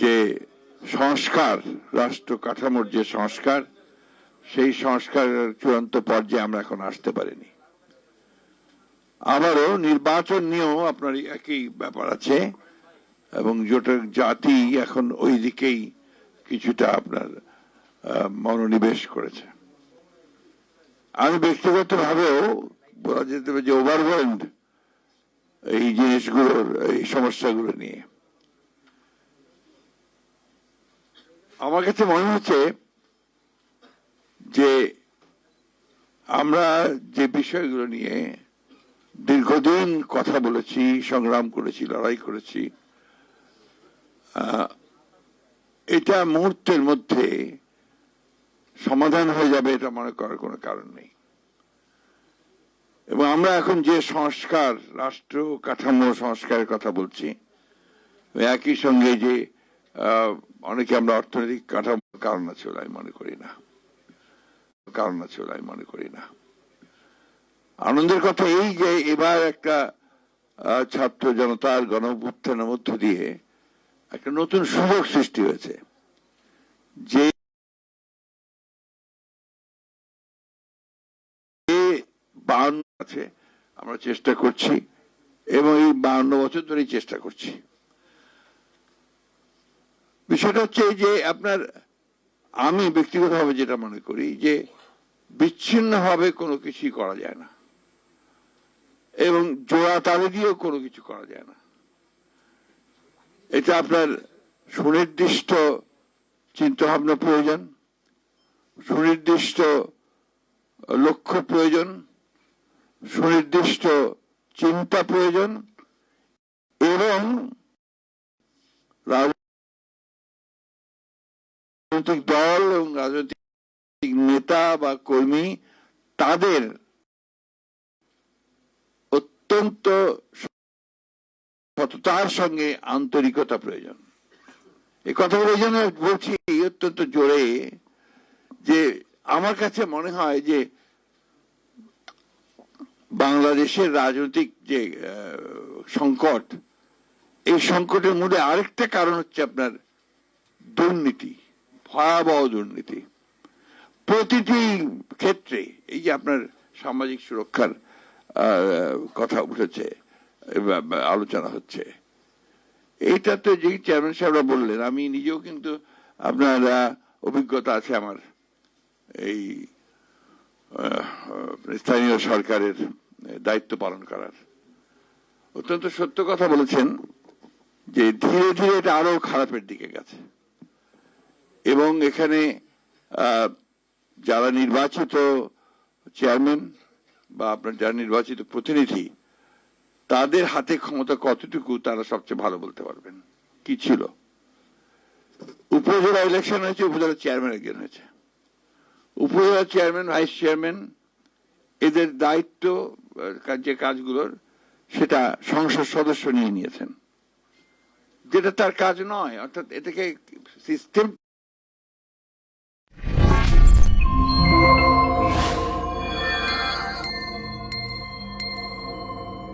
যে সংস্কার, রাষ্ট্র কাঠামোর যে সংস্কার, সেই সংস্কারের চূড়ান্ত পর্যায়ে আমরা এখন আসতে পারিনি। আবারও নির্বাচন নিয়েও আপনার একই ব্যাপার আছে এবং জোটের জাতি এখন ওই দিকেই কিছুটা আপনার মনোনিবেশ করেছে। আমি ব্যক্তিগতভাবেও বলা যেতে পারে যে ওভারওয়েলড এই জিনিসগুলোর, এই সমস্যাগুলো নিয়ে। আমার কাছে মনে হচ্ছে যে আমরা যে বিষয়গুলো নিয়ে দীর্ঘদিন কথা বলেছি, সংগ্রাম করেছি, লড়াই করেছি এটা মুহূর্তের মধ্যে সমাধান হয়ে যাবে এটা মনে করার কোনো কারণ নেই। এবং আমরা এখন যে সংস্কার, রাষ্ট্র কাঠামো সংস্কারের কথা বলছি একই সঙ্গে যে অনেকে আমরা অর্থনৈতিক কাঠামো কারণ আছে বলে আমি মনে করি না। কারণ আছে বলে আমি মনে করি না। আনন্দের কথা এই যে এবার একটা ছাত্র জনতার গণ মধ্য দিয়ে একটা নতুন সুযোগ সৃষ্টি হয়েছে। যে বাউন্ন আছে, আমরা চেষ্টা করছি, এবং এই বাউন্ন বছর ধরেই চেষ্টা করছি। বিষয়টা হচ্ছে যে আপনার, আমি ব্যক্তিগতভাবে যেটা মনে করি যে বিচ্ছিন্নভাবে কোনো কিছুই করা যায় না। এবং জোড়া তালে দিয়েও কোনো কিছু করা যায় না। এটা আপনার সুনির্দিষ্ট চিন্তা ভাবনা প্রয়োজন, সুনির্দিষ্ট লক্ষ্য প্রয়োজন, সুনির্দিষ্ট চিন্তা প্রয়োজন, এবং রাজনৈতিক দল এবং রাজনৈতিক নেতা বা কর্মী, তাদের অত্যন্ত সততার সঙ্গে আন্তরিকতা প্রয়োজন। এই কথাগুলো এই জন্য বলছি অত্যন্ত জোরে যে আমার কাছে মনে হয় যে বাংলাদেশের রাজনৈতিক যে সংকট, এই সংকটের মধ্যে আরেকটা কারণ হচ্ছে আপনার দুর্নীতি। ভয়াবহ দুর্নীতি। প্রতিটি ক্ষেত্রে এই যে আপনার সামাজিক সুরক্ষার কথা উঠেছে আলোচনা হচ্ছে এইটা তো যে চেয়ারম্যান সাহেবরা বললেন, আমি নিজেও কিন্তু আপনার অভিজ্ঞতা আছে আমার। এই স্থানীয় সরকারের দায়িত্ব পালন করার। অত্যন্ত সত্য কথা বলেছেন যে ধীরে ধীরে এটা আরও খারাপের দিকে গেছে। এবং এখানে যারা নির্বাচিত চেয়ারম্যান বা আপনার যারা নির্বাচিত প্রতিনিধি, তাদের হাতে ক্ষমতা কতটুকু তারা সবচেয়ে ভালো বলতে পারবেন? কি ছিল? উপজেলা ইলেকশন হয়েছে, উপজেলা চেয়ারম্যান একজন হয়েছে। উপজেলা চেয়ারম্যান ভাইস চেয়ারম্যান এদের দায়িত্ব যে কাজগুলোর, সেটা সংসদ সদস্য নিয়ে নিয়েছেন। যেটা তার কাজ নয়, অর্থাৎ এটাকে সিস্টেম